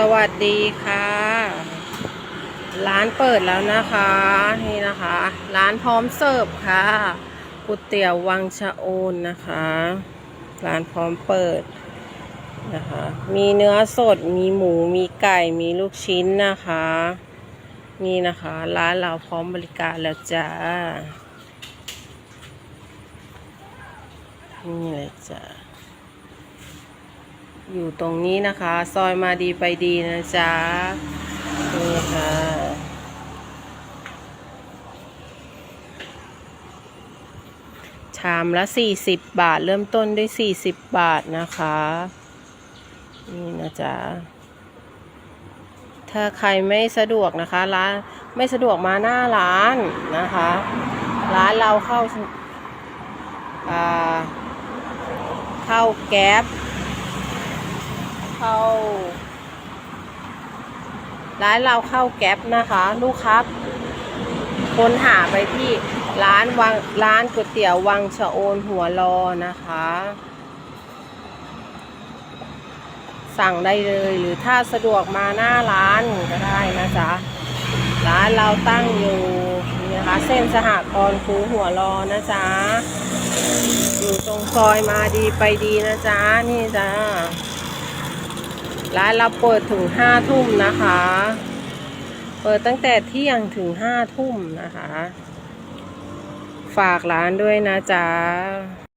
สวัสดีค่ะ ร้านเปิดแล้วนะคะ นี่นะคะ ร้านพร้อมเสิร์ฟค่ะก๋วยเตี๋ยววังชะโอนนะคะ ร้านพร้อมเปิดนะคะ มีเนื้อสดมีหมูมีไก่มีลูกชิ้นนะคะ นี่นะคะ ร้านเราพร้อมบริการแล้วจ้านี่เลยจ้า อยู่ตรงนี้นะคะ ซอยมาดีไปดีนะจ๊ะนี่ค่ะชามละ 40 บาท เริ่มต้นด้วย 40 บาทนะคะ นี่นะจ๊ะถ้าใครไม่สะดวกนะคะ ร้านไม่สะดวกมาหน้าร้านนะคะ ร้านเราเข้าอ่าเข้าแก๊ เข้า ร้านเราเข้าแก๊ปนะคะ ลูกค้าค้นหาไปที่ร้านวังร้านก๋วยเตี๋ยววังชะโอนหัวรอนะคะ สั่งได้เลยหรือถ้าสะดวกมาหน้าร้านก็ได้นะจ๊ะร้านเราตั้งอยู่นี่นะคะเส้นสหกรณ์คูหัวรอนะจ๊ะอยู่ตรงซอยมาดีไปดีนะจ๊ะนี่จ้า ร้านเราเปิดถึงห้าทุ่มนะคะ เปิดตั้งแต่เที่ยงถึงห้าทุ่มนะคะ ฝากร้านด้วยนะจ๊ะ